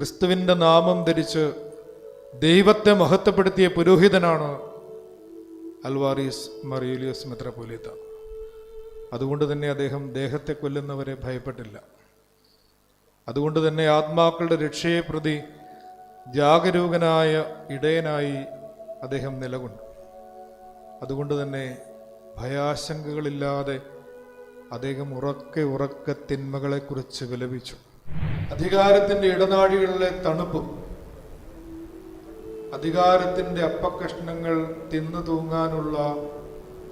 ക്രിസ്തുവിന്റെ നാമം ധരിച്ച് ദൈവത്തെ മഹത്വപ്പെടുത്തിയ പുരോഹിതനാണ് അൽവാറീസ് മറിയൂലിയസ് മെത്രപോലീത്ത അതുകൊണ്ട് തന്നെ അദ്ദേഹം ദേഹത്തെ കൊല്ലുന്നവരെ ഭയപ്പെട്ടില്ല. അതുകൊണ്ട് തന്നെ ആത്മാക്കളുടെ രക്ഷയെ പ്രതി ജാഗരൂകനായ ഇടയനായി അദ്ദേഹം നിലകൊണ്ടു. അതുകൊണ്ട് തന്നെ ഭയാശങ്കകളില്ലാതെ അദ്ദേഹം ഉറക്കെ ഉറക്ക തിന്മകളെക്കുറിച്ച് വിലപിച്ചു. അധികാരത്തിന്റെ ഇടനാഴികളിലെ തണുപ്പും അധികാരത്തിന്റെ അപ്പക്കഷ്ണങ്ങൾ തിന്നു തൂങ്ങാനുള്ള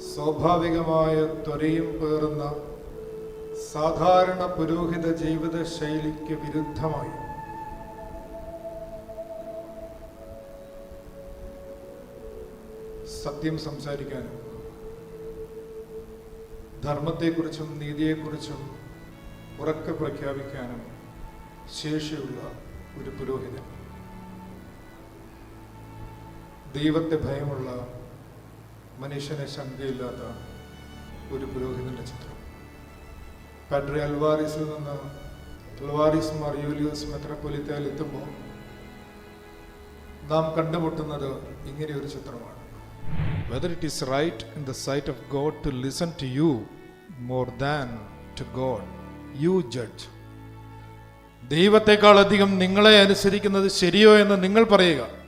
സ്വാഭാവികമായ ത്വരയും പേറുന്ന സാധാരണ പുരോഹിത ജീവിത ശൈലിക്ക് വിരുദ്ധമായി. സത്യം സംസാരിക്കാനും ധർമ്മത്തെക്കുറിച്ചും നീതിയെക്കുറിച്ചും ഉറക്കെ പ്രഖ്യാപിക്കാനും ശേഷിയുള്ള ഒരു പുരോഹിതൻ. ദൈവത്തെ ഭയമുള്ള മനുഷ്യനെ ശങ്കയില്ലാത്ത ഒരു പുരോഹിതന്റെ ചിത്രം. പാട്രി അൽവാറിസിൽ നിന്ന് അൽവാറിസ് മാർ യൂലിയോസ് മെത്രപ്പൊലിത്തയിൽ എത്തുമ്പോൾ നാം കണ്ടുമുട്ടുന്നത് ഇങ്ങനെ ഒരു ചിത്രമാണ്. Whether it is right in the sight of God to listen to you more than to God you judge ദൈവത്തെക്കാൾ അധികം നിങ്ങളെ അനുസരിക്കുന്നത് ശരിയോ എന്ന് നിങ്ങൾ പറയുക.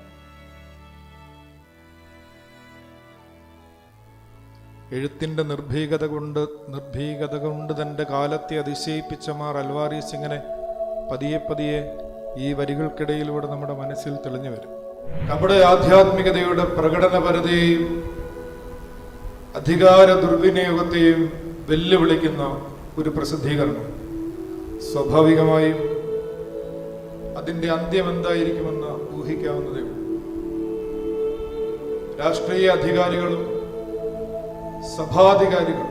എഴുത്തിന്റെ നിർഭീകത കൊണ്ട് നിർഭീകത കൊണ്ട് തന്റെ കാലത്തെ അതിശയിപ്പിച്ച മാർ അൽവാരി ഇങ്ങനെ പതിയെ പതിയെ ഈ വരികൾക്കിടയിലൂടെ നമ്മുടെ മനസ്സിൽ തെളിഞ്ഞു വരും. നമ്മുടെ ആധ്യാത്മികതയുടെ പ്രകടനപരതയെയും അധികാര ദുർവിനിയോഗത്തെയും വെല്ലുവിളിക്കുന്ന ഒരു പ്രസിദ്ധീകരണം. സ്വാഭാവികമായും അതിന്റെ അന്ത്യം എന്തായിരിക്കുമെന്ന് ഊഹിക്കാവുന്നതേ ഉള്ളൂ. രാഷ്ട്രീയ അധികാരികളും സഭാധികാരികളും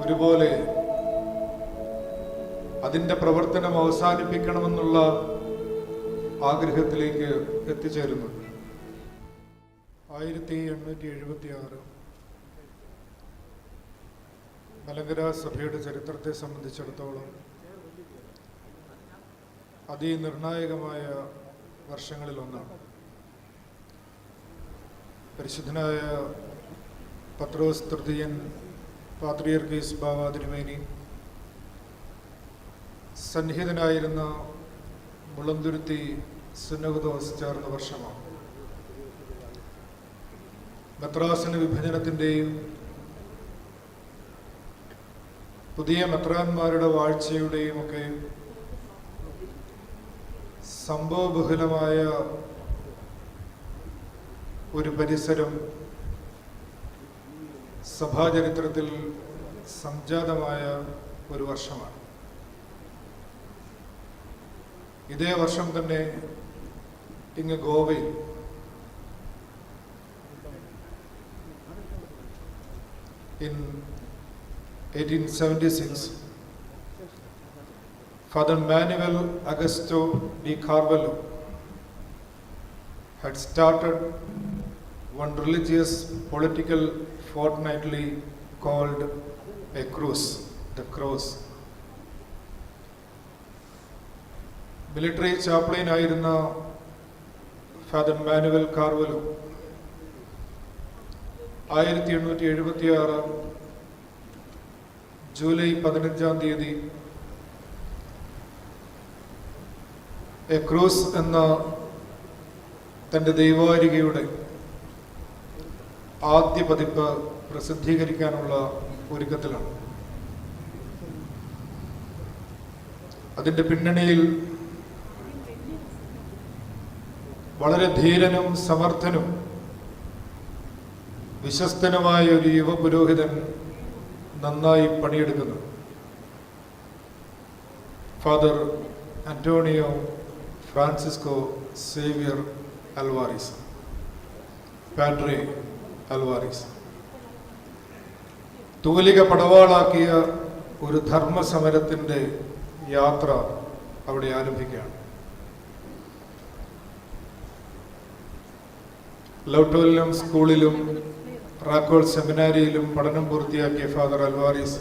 ഒരുപോലെ അതിന്റെ പ്രവർത്തനം അവസാനിപ്പിക്കണമെന്നുള്ള ആഗ്രഹത്തിലേക്ക് എത്തിച്ചേരുന്നുണ്ട് ആയിരത്തി എണ്ണൂറ്റി എഴുപത്തി ആറ് മലങ്കര സഭയുടെ ചരിത്രത്തെ സംബന്ധിച്ചിടത്തോളം അതിനിർണായകമായ വർഷങ്ങളിലൊന്നാണ്. പരിശുദ്ധനായ പത്രോസ് തൃതീയൻ പാത്രിയർക്കീസ് ബാവ തിരുമേനി സന്നിഹിതനായിരുന്ന മുളന്തുരുത്തി സുന്നഹദോസ് ചേർന്ന വർഷമാണ്. മെത്രാസിന് വിഭജനത്തിന്റെയും പുതിയ മെത്രാന്മാരുടെ വാഴ്ചയുടെയും ഒക്കെ സംഭവബഹുലമായ ഒരു പരിസരം സഭാചരിത്രത്തിൽ സംജാതമായ ഒരു വർഷമാണ്. ഇതേ വർഷം തന്നെ ഇങ്ങ് ഗോവയിൽ in 1876 Father Manuel Augusto di Carvalho had started one religious political fortnightly called a cruise, the cross. Military ചാപ്ലിനായിരുന്ന father manual കാർവലു ആയിരത്തി എണ്ണൂറ്റി എഴുപത്തി ആറ് ജൂലൈ പതിനഞ്ചാം തീയതി എ ക്രൂസ് എന്ന തന്റെ ദൈവാരികയുടെ ആദ്യ പതിപ്പ് പ്രസിദ്ധീകരിക്കാനുള്ള ഒരുക്കത്തിലാണ്. അതിന്റെ പിന്നണിയിൽ വളരെ ധീരനും സമർത്ഥനും വിശ്വസ്തനുമായ ഒരു യുവ പുരോഹിതൻ നന്നായി പണിയെടുക്കുന്നു. Father Antonio Francisco Xavier Alvares padre Alvares തൂലിക പടവാളാക്കിയ ഒരു ധർമ്മസമരത്തിന്റെ യാത്ര അവിടെ ആരംഭിക്കുകയാണ്. ലൗട്ടോലിലും സ്കൂളിലും റാക്കോൾ സെമിനാരിയിലും പഠനം പൂർത്തിയാക്കിയ ഫാദർ അൽവാറിസ്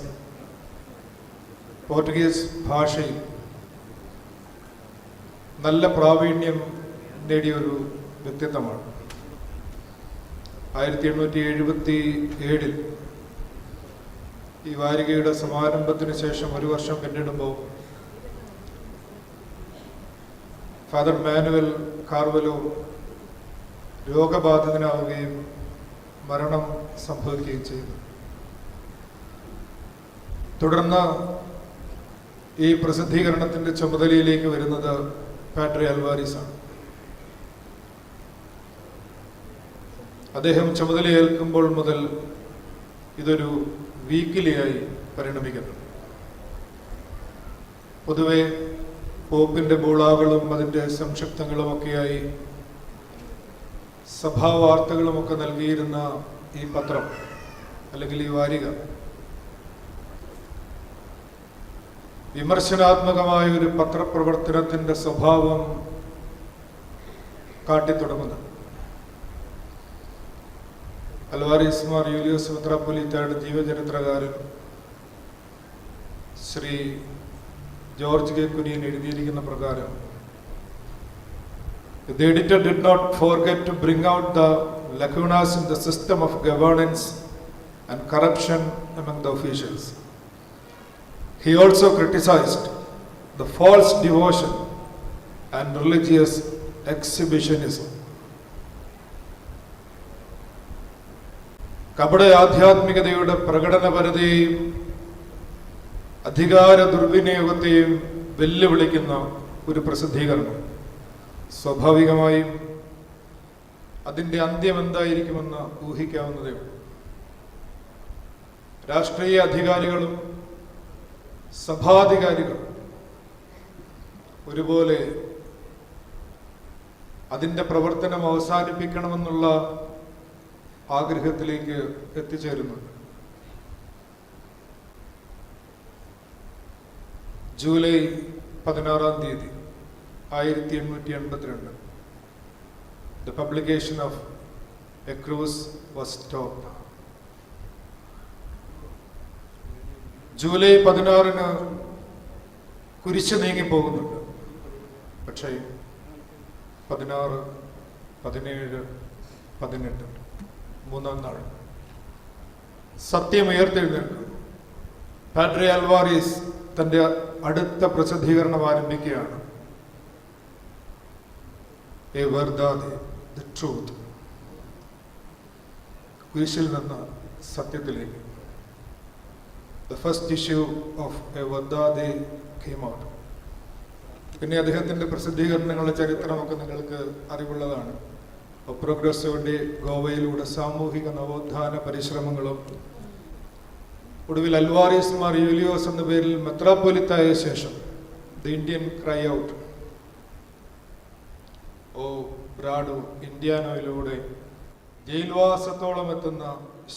പോർട്ടുഗീസ് ഭാഷയിൽ നല്ല പ്രാവീണ്യം നേടിയ ഒരു വ്യക്തിത്വമാണ്. ആയിരത്തി എണ്ണൂറ്റി എഴുപത്തി ഏഴിൽ ഈ വാരികയുടെ സമാരംഭത്തിന് ശേഷം ഒരു വർഷം പിന്നിടുമ്പോൾ ഫാദർ മാനുവൽ കാർവലോ രോഗബാധിതനാവുകയും മരണം സംഭവിക്കുകയും ചെയ്തു. തുടർന്ന് ഈ പ്രസിദ്ധീകരണത്തിന്റെ ചുമതലയിലേക്ക് വരുന്നത് പാട്രി അൽവാരിസാണ് അദ്ദേഹം ചുമതലയേൽക്കുമ്പോൾ മുതൽ ഇതൊരു വീക്കിലിയായി പരിണമിക്കുന്നു പൊതുവെ പോപ്പിന്റെ ബോളാകളും അതിന്റെ സംക്ഷിപ്തങ്ങളുമൊക്കെയായി സഭാവാർത്തകളുമൊക്കെ നൽകിയിരുന്ന ഈ പത്രം അല്ലെങ്കിൽ ഈ വാരിക വിമർശനാത്മകമായ ഒരു പത്രപ്രവർത്തനത്തിന്റെ സ്വഭാവം കാട്ടിത്തുടങ്ങുന്നത് അൽവാരിസ്മാർ യൂലിയസ് മുത്രാപ്പൊലിത്തയുടെ ജീവചരിത്രകാരൻ ശ്രീ ജോർജ് കെ. കുനിയൻ എഴുതിയിരിക്കുന്ന പ്രകാരം the editor did not forget to bring out the lacunas in the system of governance and corruption among the officials He also criticized the false devotion and religious exhibitionism. കപട ആധ്യാത്മികതയുടെ പ്രകടനപരതയെയും അധികാര ദുർവിനിയോഗത്തെയും വെല്ലുവിളിക്കുന്ന ഒരു പ്രസിദ്ധീകരണം സ്വാഭാവികമായും അതിന്റെ അന്ത്യം എന്തായിരിക്കുമെന്ന് ഊഹിക്കാവുന്നതേ രാഷ്ട്രീയ അധികാരികളും സഭാധികാരികളും ഒരുപോലെ അതിന്റെ പ്രവർത്തനം അവസാനിപ്പിക്കണമെന്നുള്ള ആഗ്രഹത്തിലേക്ക് എത്തിച്ചേരുന്നുണ്ട് ജൂലൈ പതിനാറാം തീയതി ആയിരത്തി എണ്ണൂറ്റി എൺപത്തിരണ്ട് the publication of a Cruz was stop July പതിനാറിന് കുരിശ് നീങ്ങിപ്പോകുന്നുണ്ട് പക്ഷേ പതിനാറ് പതിനേഴ് പതിനെട്ട് മൂന്നാം നാൾ. സത്യം ഉയർത്തെഴുന്നേൽക്കും. പാട്രി അൽവാരീസ് തന്റെ അടുത്ത പ്രസിദ്ധീകരണം ആരംഭിക്കുകയാണ്. കുരിശിൽ നിന്ന് സത്യത്തിലേക്ക്. The first issue of a Verdade came out പിന്നെ അദ്ദേഹത്തിന്റെ പ്രസിദ്ധീകരണങ്ങളുടെ ചരിത്രമൊക്കെ നിങ്ങൾക്ക് അറിവുള്ളതാണ്. പ്രോഗ്രസ്സിന്റെ ഗോവയിലൂടെ സാമൂഹിക നവോത്ഥാന പരിശ്രമങ്ങളും ഒടുവിൽ അൽവാരിസ് യൂലിയോസ് എന്ന പേരിൽ മെത്രാപ്പൊലിത്തായ ശേഷം the Indian cry out. O Brado ഇന്ത്യാനോയിലൂടെ ജയിൽവാസത്തോളം എത്തുന്ന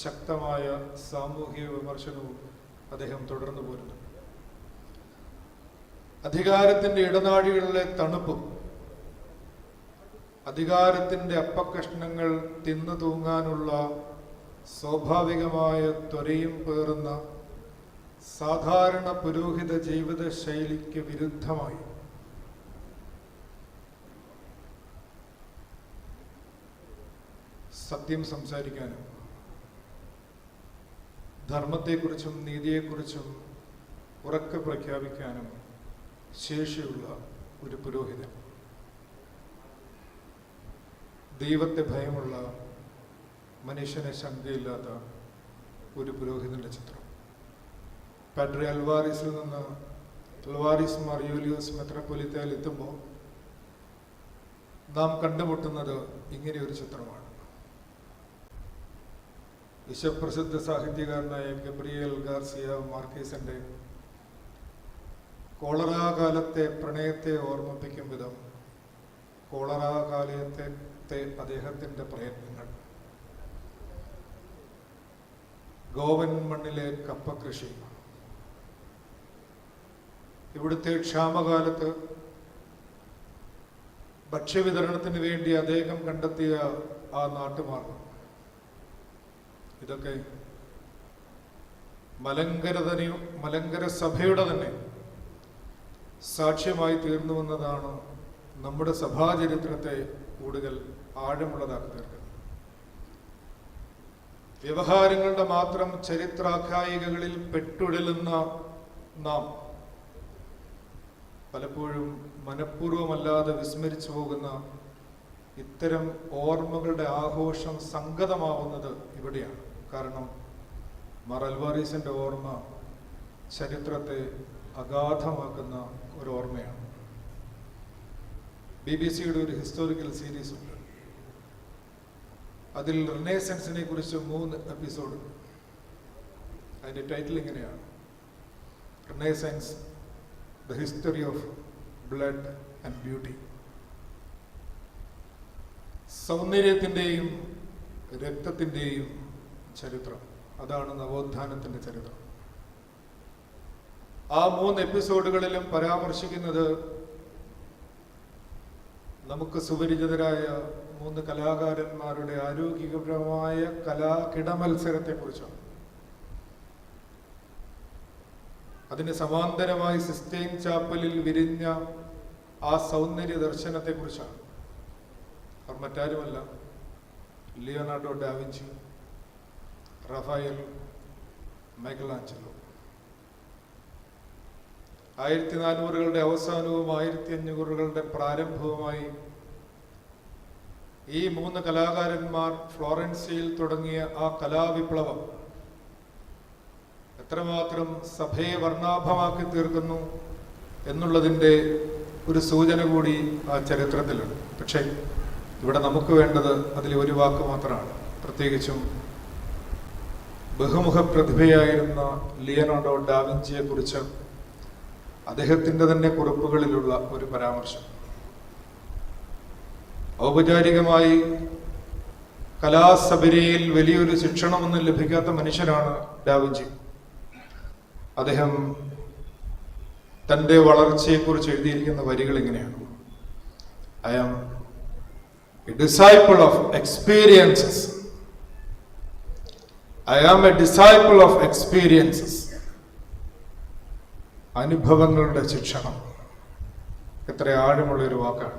ശക്തമായ സാമൂഹിക വിമർശനവും അദ്ദേഹം തുടർന്നു പോരുന്നു. അധികാരത്തിന്റെ ഇടനാഴികളിലെ തണുപ്പും അധികാരത്തിന്റെ അപ്പക്കഷ്ണങ്ങൾ തിന്നു തൂങ്ങാനുള്ള സ്വാഭാവികമായ ത്വരയും പേറുന്ന സാധാരണ പുരോഹിത ജീവിത ശൈലിക്ക് വിരുദ്ധമായി. സത്യം സംസാരിക്കാനും ധർമ്മത്തെക്കുറിച്ചും നീതിയെക്കുറിച്ചും ഉറക്കെ പ്രഖ്യാപിക്കാനും ശേഷിയുള്ള ഒരു പുരോഹിതൻ. ദൈവത്തെ ഭയമുള്ള മനുഷ്യനെ ശങ്കയില്ലാത്ത ഒരു പുരോഹിതന്റെ ചിത്രം. പാട്രി അൽവാറിസിൽ നിന്ന് അൽവാറിസ് മാർ യൂലിയോസ് മെത്രപ്പൊലിത്തയിൽ എത്തുമ്പോൾ നാം കണ്ടുമുട്ടുന്നത് ഇങ്ങനെയൊരു ചിത്രമാണ്. വിശ്വപ്രസിദ്ധ സാഹിത്യകാരനായ ഗബ്രിയേൽ ഗാർസിയ മാർക്കേസിന്റെ കോളറ കാലത്തെ പ്രണയത്തെ ഓർമ്മിപ്പിക്കും വിധം കോളറ കാലത്തെ അദ്ദേഹത്തിന്റെ പ്രയത്നങ്ങൾ. ഗോവൻ മണ്ണിലെ കപ്പ കൃഷി ഇവിടുത്തെ ക്ഷാമകാലത്ത് ഭക്ഷ്യവിതരണത്തിന് വേണ്ടി അദ്ദേഹം കണ്ടെത്തിയ ആ നാട്ടുമാർഗം ഇതൊക്കെ മലങ്കര തന്നെ മലങ്കര സഭയുടെ തന്നെ സാക്ഷ്യമായി തീർന്നു വന്നതാണ് നമ്മുടെ സഭാചരിത്രത്തെ കൂടുതൽ ആഴമുള്ളതാക്കി തീർക്കുന്നത്. വ്യവഹാരങ്ങളുടെ മാത്രം ചരിത്രാഖ്യായികകളിൽ പെട്ടുഴലുന്ന നാം പലപ്പോഴും മനഃപൂർവമല്ലാതെ വിസ്മരിച്ചു പോകുന്ന ഇത്തരം ഓർമ്മകളുടെ ആഘോഷം സംഗതമാവുന്നത് ഇവിടെയാണ്. കാരണം മാർ ഓർമ്മ ചരിത്രത്തെ അഗാധമാക്കുന്ന ഒരു ഓർമ്മയാണ് ബി ബി സിയുടെ ഒരു ഹിസ്റ്റോറിക്കൽ സീരീസ് ഉണ്ട്. അതിൽ റിനേസൻസിനെ കുറിച്ച് മൂന്ന് എപ്പിസോഡ് അതിന്റെ ടൈറ്റിൽ ഇങ്ങനെയാണ്. Renaissance the history of blood and beauty സൗന്ദര്യത്തിന്റെയും രക്തത്തിന്റെയും ചരിത്രം. അതാണ് നവോത്ഥാനത്തിന്റെ ചരിത്രം. ആ മൂന്ന് എപ്പിസോഡുകളിലും പരാമർശിക്കുന്നത് നമുക്ക് സുപരിചിതരായ മൂന്ന് കലാകാരന്മാരുടെ ആരോഗ്യപരമായ കലാകിട മത്സരത്തെക്കുറിച്ചാണ് അതിന് സമാന്തരമായി സിസ്റ്റൈൻ ചാപ്പലിൽ വിരിഞ്ഞ ആ സൗന്ദര്യ ദർശനത്തെക്കുറിച്ചാണ്. അവർ മറ്റാരുമല്ല. Leonardo da Vinci Raphael Michelangelo ആയിരത്തി നാനൂറുകളുടെ അവസാനവും ആയിരത്തി അഞ്ഞൂറുകളുടെ പ്രാരംഭവുമായി ഈ മൂന്ന് കലാകാരന്മാർ ഫ്ലോറൻസിയിൽ തുടങ്ങിയ ആ കലാവിപ്ലവം എത്രമാത്രം സഭയെ വർണാഭമാക്കി തീർക്കുന്നു എന്നുള്ളതിന്റെ ഒരു സൂചന കൂടി ആ ചരിത്രത്തിലുണ്ട്. പക്ഷേ ഇവിടെ നമുക്ക് വേണ്ടത് അതിൽ ഒരു വാക്ക് മാത്രമാണ്. പ്രത്യേകിച്ചും ബഹുമുഖ പ്രതിഭയായിരുന്ന ലിയനോഡോ ഡാവിഞ്ചിയെ കുറിച്ച് അദ്ദേഹത്തിന്റെ തന്നെ കുറിപ്പുകളിലുള്ള ഒരു പരാമർശം. ഔപചാരികമായി കലാസബരിയിൽ വലിയൊരു ശിക്ഷണമൊന്നും ലഭിക്കാത്ത മനുഷ്യനാണ് ഡാവിഞ്ചി അദ്ദേഹം തന്റെ വളർച്ചയെക്കുറിച്ച് എഴുതിയിരിക്കുന്ന വരികൾ ഇങ്ങനെയാണ്. I am a disciple of experiences I am a disciple of experiences അനുഭവങ്ങളുടെ ശിക്ഷണം. എത്ര ആഴമുള്ള ഒരു വാക്കാണ്.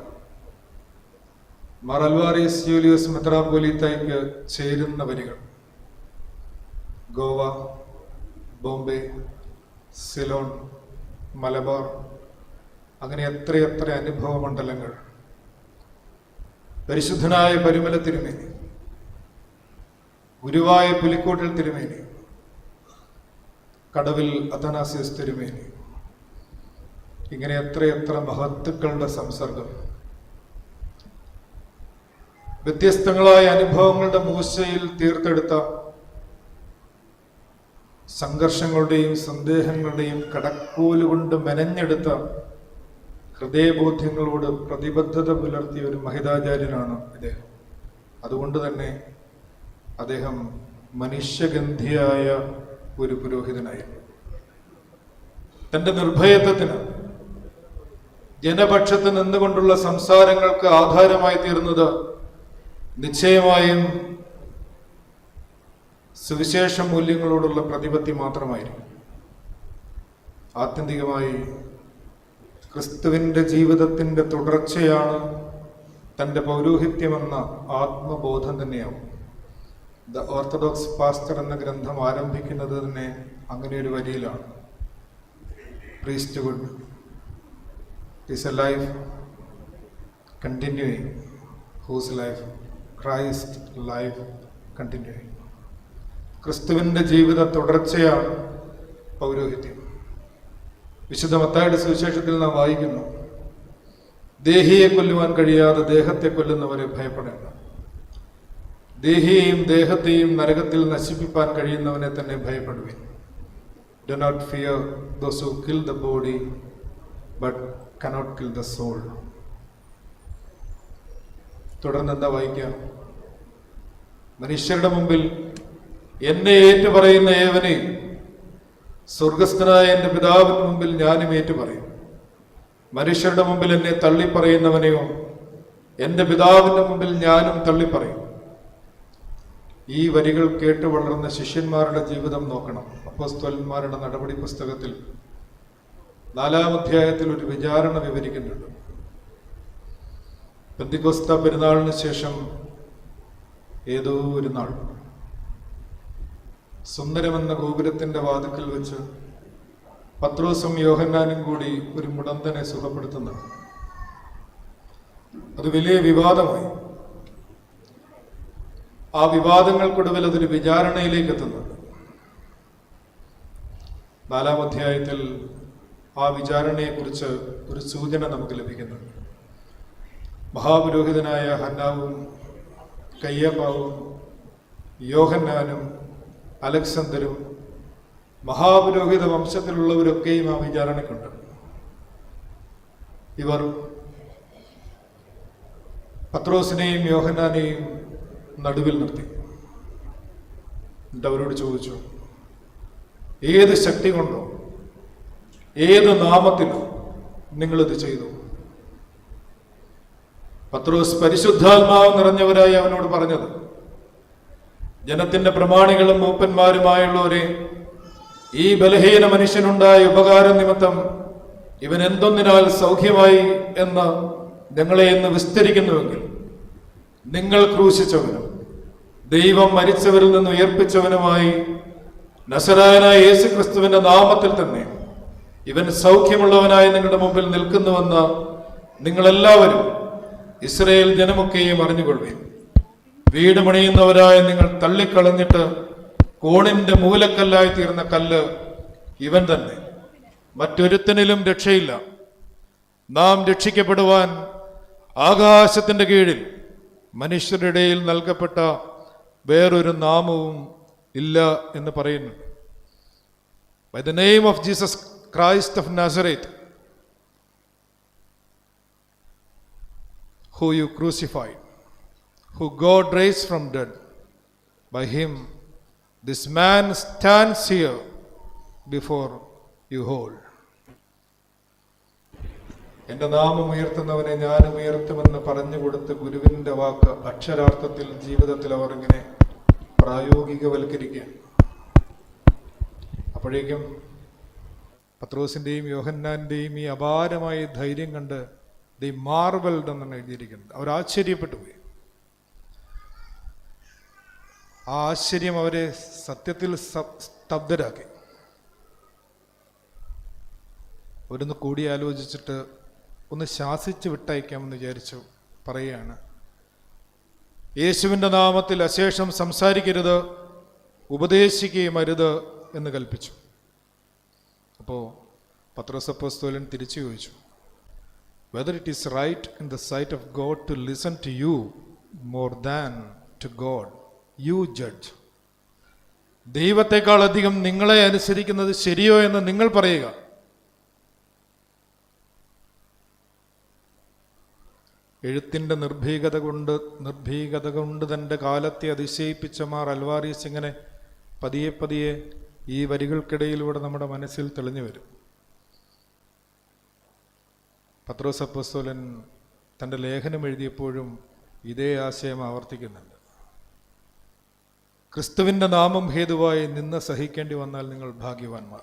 മറൽവാറിയസ് ജൂലിയസ് മെത്രാപോലിത്തയ്ക്ക് ചേരുന്ന വരികൾ. ഗോവ ബോംബെ സിലോൺ മലബാർ. അങ്ങനെ എത്രയെത്ര അനുഭവ മണ്ഡലങ്ങൾ. പരിശുദ്ധനായ പരിമല തിരുമേനി. ഗുരുവായ പുലിക്കോട്ടിൽ തിരുമേനി. കടവിൽ അഥനാസിയസ് തിരുമേനി. ഇങ്ങനെ എത്രയെത്ര മഹത്തുക്കളുടെ സംസർഗം. വ്യത്യസ്തങ്ങളായ അനുഭവങ്ങളുടെ മൂശയിൽ തീർത്തെടുത്ത സംഘർഷങ്ങളുടെയും സന്ദേഹങ്ങളുടെയും കടക്കോലുകൊണ്ട് മെനഞ്ഞെടുത്ത ഹൃദയബോധ്യങ്ങളോട് പ്രതിബദ്ധത പുലർത്തിയ ഒരു മഹിതാചാര്യനാണ് ഇദ്ദേഹം. അതുകൊണ്ട് തന്നെ അദ്ദേഹം മനുഷ്യഗന്ധിയായ ഒരു പുരോഹിതനായിരുന്നു. തന്റെ നിർഭയത്വത്തിന് ജനപക്ഷത്ത് നിന്നുകൊണ്ടുള്ള സംസാരങ്ങൾക്ക് ആധാരമായി തീർന്നത് നിശ്ചയമായും സുവിശേഷ മൂല്യങ്ങളോടുള്ള പ്രതിപത്തി മാത്രമായിരിക്കും ആത്യന്തികമായി ക്രിസ്തുവിന്റെ ജീവിതത്തിന്റെ തുടർച്ചയാണ് തന്റെ പൗരോഹിത്യമെന്ന ആത്മബോധം തന്നെയാവും. ദ ഓർത്തഡോക്സ് പാസ്റ്റർ എന്ന ഗ്രന്ഥം ആരംഭിക്കുന്നത് തന്നെ അങ്ങനെ ഒരു വരിയിലാണ്. Priesthood. Is a life continuing whose life Christ life continuing ക്രിസ്തുവിന്റെ ജീവിത തുടർച്ചയാണ് പൗരോഹിത്യം. വിശുദ്ധ മത്തായുടെ സുവിശേഷത്തിൽ നാം വായിക്കുന്നു. ദേഹിയെ കൊല്ലുവാൻ കഴിയാതെ ദേഹത്തെ കൊല്ലുന്നവരെ ഭയപ്പെടേണ്ട. ദേഹിയെയും ദേഹത്തെയും നരകത്തിൽ നശിപ്പിക്കാൻ കഴിയുന്നവനെ തന്നെ ഭയപ്പെടുവിൻ. Do not fear those who kill the body but cannot kill the soul തുടർന്ന് എന്താ വായിക്കാം മനുഷ്യരുടെ മുമ്പിൽ എന്നെ ഏറ്റുപറയുന്ന ഏവനെ സ്വർഗസ്ഥനായ എന്റെ പിതാവിന് മുമ്പിൽ ഞാനും ഏറ്റുപറയും. മനുഷ്യരുടെ മുമ്പിൽ എന്നെ തള്ളിപ്പറയുന്നവനെയോ എന്റെ പിതാവിന്റെ മുമ്പിൽ ഞാനും തള്ളിപ്പറയും. ഈ വരികൾ കേട്ട് വളർന്ന ശിഷ്യന്മാരുടെ ജീവിതം നോക്കണം. അപ്പോസ്തോലന്മാരുടെ നടപടി പുസ്തകത്തിൽ നാലാം അധ്യായത്തിൽ ഒരു വിചാരണ വിവരിക്കുന്നുണ്ട്. പെന്തിക്കോസ്ത പെരുന്നാളിന് ശേഷം ഏതോ ഒരു നാൾ സുന്ദരമെന്ന ഗോപുരത്തിന്റെ വാതുക്കൽ വെച്ച് പത്രോസും യോഹന്നാനും കൂടി ഒരു മുടന്തനെ സുഖപ്പെടുത്തുന്നു. അത് വലിയ വിവാദമായി. ആ വിവാദങ്ങൾക്കൊടുവിൽ അതൊരു വിചാരണയിലേക്ക് എത്തുന്നുണ്ട് നാലാം അധ്യായത്തിൽ ആ വിചാരണയെക്കുറിച്ച് ഒരു സൂചന നമുക്ക് ലഭിക്കുന്നു. മഹാപുരോഹിതനായ ഹന്നാവും കയ്യപ്പാവും യോഹന്നാനും അലക്സന്തരും മഹാപുരോഹിത വംശത്തിലുള്ളവരൊക്കെയും ആ വിചാരണയ്ക്കുണ്ട് ഇവർ പത്രോസിനെയും യോഹനാനെയും നടുവിൽ നിർത്തി. എന്നിട്ട് അവരോട് ചോദിച്ചു ഏത് ശക്തി കൊണ്ടോ ഏത് നാമത്തിലോ നിങ്ങളിത് ചെയ്തു? പത്രോസ് പരിശുദ്ധാത്മാവ് നിറഞ്ഞവരായി അവനോട് പറഞ്ഞത് ജനത്തിന്റെ പ്രമാണികളും മൂപ്പന്മാരുമായുള്ളവരെ ഈ ബലഹീന മനുഷ്യനുണ്ടായ ഉപകാരം നിമിത്തം ഇവൻ എന്തൊന്നിനാൽ സൗഖ്യമായി എന്ന് ഞങ്ങളെ ഇന്ന് വിസ്തരിക്കുന്നുവെങ്കിൽ നിങ്ങൾ ക്രൂശിച്ചവനും ദൈവം മരിച്ചവരിൽ നിന്ന് ഉയർപ്പിച്ചവനുമായി നസരായനായ യേശു ക്രിസ്തുവിന്റെ നാമത്തിൽ തന്നെ ഇവൻ സൗഖ്യമുള്ളവനായി നിങ്ങളുടെ മുമ്പിൽ നിൽക്കുന്നുവെന്ന് നിങ്ങളെല്ലാവരും ഇസ്രയേൽ ജനമൊക്കെയും അറിഞ്ഞുകൊള്ളുകയും വീട് പണിയുന്നവരായ നിങ്ങൾ തള്ളിക്കളഞ്ഞിട്ട് കോണിന്റെ മൂലക്കല്ലായി തീർന്ന കല്ല് ഇവൻ തന്നെ. മറ്റൊരുത്തനിലും രക്ഷയില്ല. നാം രക്ഷിക്കപ്പെടുവാൻ ആകാശത്തിന്റെ കീഴിൽ മനുഷ്യരുടെ ഇടയിൽ നൽകപ്പെട്ട വേറൊരു നാമവും ഇല്ല എന്ന് പറയുന്നു. By the name of Jesus Christ of Nazareth who you crucified, who God raised from dead. By him, this man stands here before you hold. എന്റെ നാമം ഉയർത്തുന്നവനെ ഞാനും ഉയർത്തുമെന്ന് പറഞ്ഞു കൊടുത്ത് ഗുരുവിന്റെ വാക്ക് അക്ഷരാർത്ഥത്തിൽ ജീവിതത്തിൽ അവർ ഇങ്ങനെ പ്രായോഗികവൽക്കരിക്കുക അപ്പോഴേക്കും പത്രോസിന്റെയും യോഹന്നാന്റെയും ഈ അപാരമായ ധൈര്യം കണ്ട് ദി മാർവൽഡ് എന്നാണ് എഴുതിയിരിക്കുന്നത് അവർ ആശ്ചര്യപ്പെട്ടു പോയി ആ ആശ്ചര്യം അവരെ സത്യത്തിൽ സ്തബ്ധരാക്കി. അവരൊന്ന് കൂടി ആലോചിച്ചിട്ട് ഒന്ന് ശാസിച്ച് വിട്ടയക്കാമെന്ന് വിചാരിച്ചു പറയുകയാണ്. യേശുവിന്റെ നാമത്തിൽ അശേഷം സംസാരിക്കരുത് ഉപദേശിക്കുകയും അരുത് എന്ന് കൽപ്പിച്ചു. അപ്പോൾ പത്രസപ്പോസ്തോലൻ തിരിച്ചു ചോദിച്ചു whether it is right in the sight of God to listen to you more than to God. You judge ദൈവത്തെക്കാൾ അധികം നിങ്ങളെ അനുസരിക്കുന്നത് ശരിയോ എന്ന് നിങ്ങൾ പറയുക. എഴുത്തിന്റെ നിർഭീകത കൊണ്ട് നിർഭീകത കൊണ്ട് തന്റെ കാലത്തെ അതിശയിപ്പിച്ച മാർ അൽവാരീസ് ഇങ്ങനെ പതിയെ പതിയെ ഈ വരികൾക്കിടയിലൂടെ നമ്മുടെ മനസ്സിൽ തെളിഞ്ഞു വരും. പത്രോസ് അപ്പോസ്തോലൻ തന്റെ ലേഖനം എഴുതിയപ്പോഴും ഇതേ ആശയം ആവർത്തിക്കുന്നുണ്ട്. ക്രിസ്തുവിന്റെ നാമം ഹേതുവായി നിന്ന് സഹിക്കേണ്ടി വന്നാൽ നിങ്ങൾ ഭാഗ്യവാന്മാർ.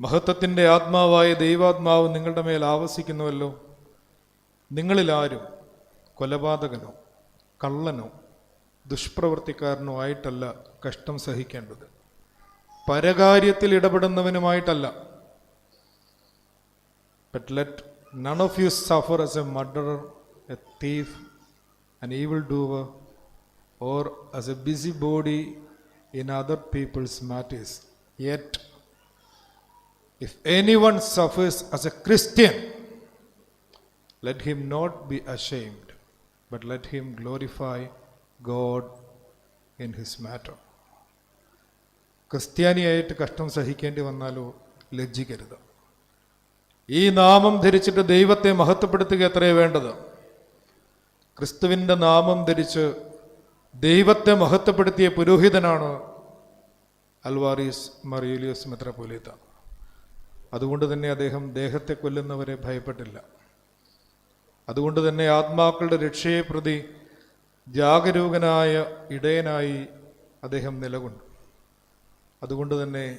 മഹത്വത്തിന്റെ ആത്മാവായ ദൈവാത്മാവ് നിങ്ങളുടെ മേൽ ആവസിക്കുന്നുവല്ലോ. നിങ്ങളിൽ ആരും കൊലപാതകനോ കള്ളനോ ദുഷ്പ്രവർത്തിക്കാരനോ ആയിട്ടല്ല കഷ്ടം സഹിക്കേണ്ടത്. പരകാര്യത്തിൽ ഇടപെടുന്നവനുമായിട്ടല്ല. But But let none of you suffer as a murderer, a thief, an evildoer, or as a busybody in other people's matters. Yet, if anyone suffers as a Christian, let him not be ashamed, but let him glorify God in his matter. ക്രിസ്ത്യാനിയായിട്ട് കഷ്ടം സഹിക്കേണ്ടി വന്നാലോ ലജ്ജിക്കരുത് ഈ നാമം ധരിച്ചിട്ട് ദൈവത്തെ മഹത്വപ്പെടുത്തുക എത്രയേ വേണ്ടത് ക്രിസ്തുവിന്റെ നാമം ധരിച്ച് ദൈവത്തെ മഹത്വപ്പെടുത്തിയ പുരോഹിതനാണ് അൽവാറീസ് മറിയൂലിയസ് മെത്രപോലീത്ത അതുകൊണ്ട് തന്നെ അദ്ദേഹം ദേഹത്തെ കൊല്ലുന്നവരെ ഭയപ്പെട്ടില്ല. അതുകൊണ്ട് തന്നെ ആത്മാക്കളുടെ രക്ഷയെ പ്രതി ജാഗരൂകനായ ഇടയനായി അദ്ദേഹം നിലകൊണ്ടു. അതുകൊണ്ട് തന്നെ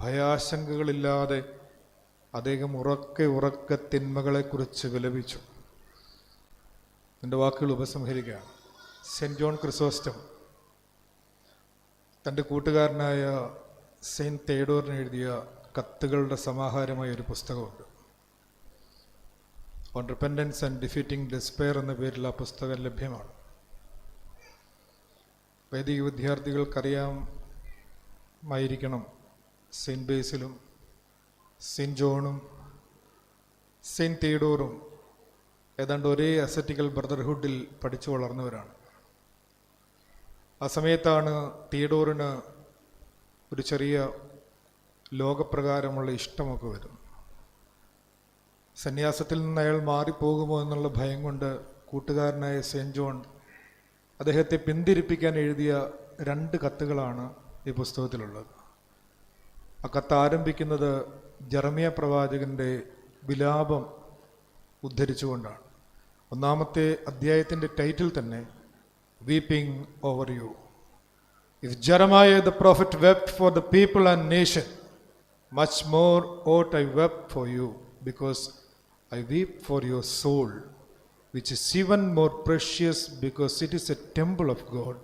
ഭയാശങ്കകളില്ലാതെ അദ്ദേഹം ഉറക്കെ ഉറക്ക തിന്മകളെക്കുറിച്ച് വിലപിച്ചു. എന്റെ വാക്കുകൾ ഉപസംഹരിക്കുകയാണ്. Saint John Chrysostom. തന്റെ കൂട്ടുകാരനായ സെയിന്റ് തേഡോറിന് എഴുതിയ കത്തുകളുടെ സമാഹാരമായ ഒരു പുസ്തകമുണ്ട്. On repentance and defeating despair എന്ന പേരിൽ ആ പുസ്തകം ലഭ്യമാണ്. വൈദിക വിദ്യാർത്ഥികൾക്കറിയാമായിരിക്കണം സെയിന്റ് ബേസിലും സെയിന്റ് ജോണും സെയിന്റ് തേഡോറും. ഏതാണ്ട് ഒരേ അസറ്റിക്കൽ ബ്രദർഹുഡിൽ പഠിച്ചു വളർന്നവരാണ്. ആ സമയത്താണ് തിയഡോറിന് ഒരു ചെറിയ ലോകപ്രകാരമുള്ള ഇഷ്ടമൊക്കെ വരും സന്യാസത്തിൽ നിന്ന് അയാൾ മാറിപ്പോകുമോ എന്നുള്ള ഭയം കൊണ്ട് കൂട്ടുകാരനായ സെന്റ് ജോൺ അദ്ദേഹത്തെ പിന്തിരിപ്പിക്കാൻ എഴുതിയ രണ്ട് കത്തുകളാണ് ഈ പുസ്തകത്തിലുള്ളത്. ആ കത്ത് ആരംഭിക്കുന്നത് ജർമിയ പ്രവാചകന്റെ വിലാപം ഉദ്ധരിച്ചുകൊണ്ടാണ്. ഒന്നാമത്തെ അധ്യായത്തിന്റെ ടൈറ്റിൽ തന്നെ weeping over you if Jeremiah the prophet wept for the people and nation much more ought I weep for you because I weep for your soul which is even more precious because it is a temple of God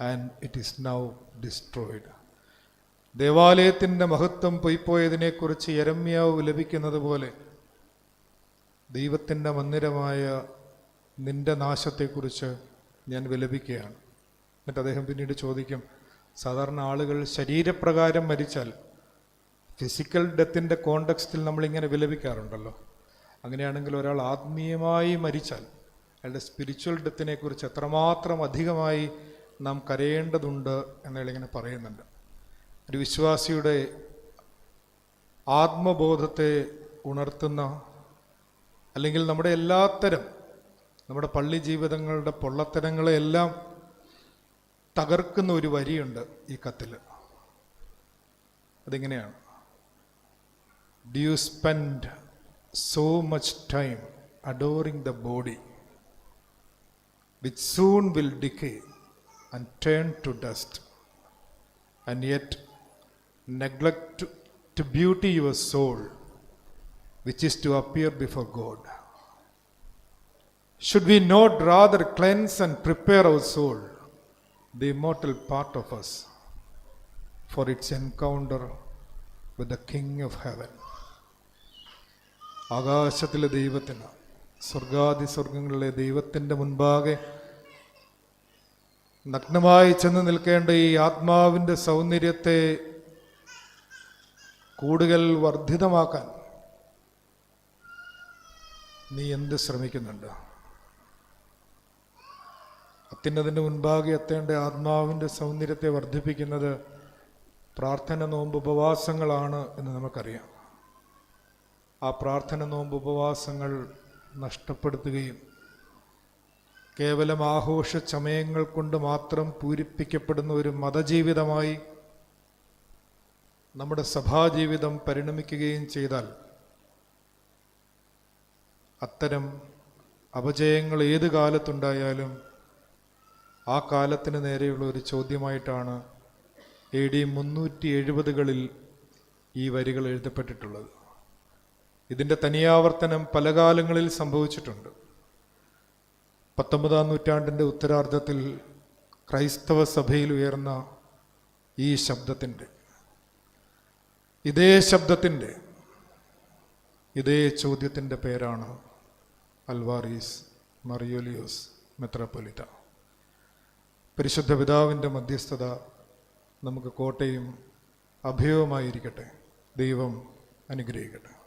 and it is now destroyed ദേവാലയത്തിന്റെ മഹത്വം പൊയ്പോയതിനെക്കുറിച്ച് യരമ്യാവ് ലഭിക്കുന്നത് പോലെ ദൈവത്തിന്റെ മന്ദിരമായ നിന്റെ നാശത്തെക്കുറിച്ച് ഞാൻ വിലപിക്കുകയാണ്. എന്നിട്ട് അദ്ദേഹം പിന്നീട് ചോദിക്കും സാധാരണ ആളുകൾ ശരീരപ്രകാരം മരിച്ചാൽ ഫിസിക്കൽ ഡെത്തിന്റെ കോണ്ടക്സ്റ്റിൽ നമ്മളിങ്ങനെ വിലപിക്കാറുണ്ടല്ലോ. അങ്ങനെയാണെങ്കിൽ ഒരാൾ ആത്മീയമായി മരിച്ചാൽ അയാളുടെ സ്പിരിച്വൽ ഡെത്തിനെ കുറിച്ച് എത്രമാത്രം അധികമായി നാം കരയേണ്ടതുണ്ട് എന്നയാളിങ്ങനെ പറയുന്നുണ്ട്. ഒരു വിശ്വാസിയുടെ ആത്മബോധത്തെ ഉണർത്തുന്ന അല്ലെങ്കിൽ നമ്മുടെ എല്ലാത്തരം നമ്മുടെ പള്ളി ജീവിതങ്ങളുടെ പൊള്ളത്തരങ്ങളെല്ലാം തകർക്കുന്ന ഒരു വരിയുണ്ട് ഈ കത്തിൽ. അതിങ്ങനെയാണ്. Do you spend so much time adoring the body which soon will decay and turn to dust and yet neglect to beauty your soul which which to appear before before Should we not rather cleanse and prepare our soul, the immortal part of us, for its encounter with the King of heaven? ആകാശത്തിലെ ദൈവത്തിന് സ്വർഗാദി സ്വർഗങ്ങളിലെ ദൈവത്തിന്റെ മുൻപാകെ നഗ്നമായി ചെന്ന് നിൽക്കേണ്ട ഈ ആത്മാവിന്റെ സൗന്ദര്യത്തെ കൂടുതൽ വർദ്ധിതമാക്കാൻ നീ എന്ത് ശ്രമിക്കുന്നുണ്ട് അത്യുന്നതിന്റെ മുൻപാകെ എത്തേണ്ട ആത്മാവിന്റെ സൗന്ദര്യത്തെ വർദ്ധിപ്പിക്കുന്നത് പ്രാർത്ഥന നോമ്പ് ഉപവാസങ്ങളാണ് എന്ന് നമുക്കറിയാം. ആ പ്രാർത്ഥന നോമ്പ് ഉപവാസങ്ങൾ നഷ്ടപ്പെടുത്തുകയും കേവലം ആഘോഷ ചമയങ്ങൾ കൊണ്ട് മാത്രം പൂരിപ്പിക്കപ്പെടുന്ന ഒരു മതജീവിതമായി നമ്മുടെ സഭാജീവിതം പരിണമിക്കുകയും ചെയ്താൽ അത്തരം അപജയങ്ങൾ ഏത് കാലത്തുണ്ടായാലും ആ കാലത്തിന് നേരെയുള്ള ഒരു ചോദ്യമായിട്ടാണ് എ ഡി മുന്നൂറ്റി എഴുപതുകളിൽ ഈ വരികൾ എഴുതപ്പെട്ടിട്ടുള്ളത്. ഇതിന്റെ തനിയാവർത്തനം പല കാലങ്ങളിൽ സംഭവിച്ചിട്ടുണ്ട്. പത്തൊമ്പതാം നൂറ്റാണ്ടിന്റെ ഉത്തരാർദ്ധത്തിൽ ക്രൈസ്തവ സഭയിൽ ഉയർന്ന ഈ ശബ്ദത്തിന്റെ ഇതേ ശബ്ദത്തിന്റെ ഇതേ ചോദ്യത്തിന്റെ പേരാണ് അൽവാറീസ് മറിയോലിയോസ് മെത്രാപ്പൊലിത്ത. പരിശുദ്ധ പിതാവിന്റെ മധ്യസ്ഥത നമുക്ക് കോട്ടയും അഭയവുമായിരിക്കട്ടെ. ദൈവം അനുഗ്രഹിക്കട്ടെ.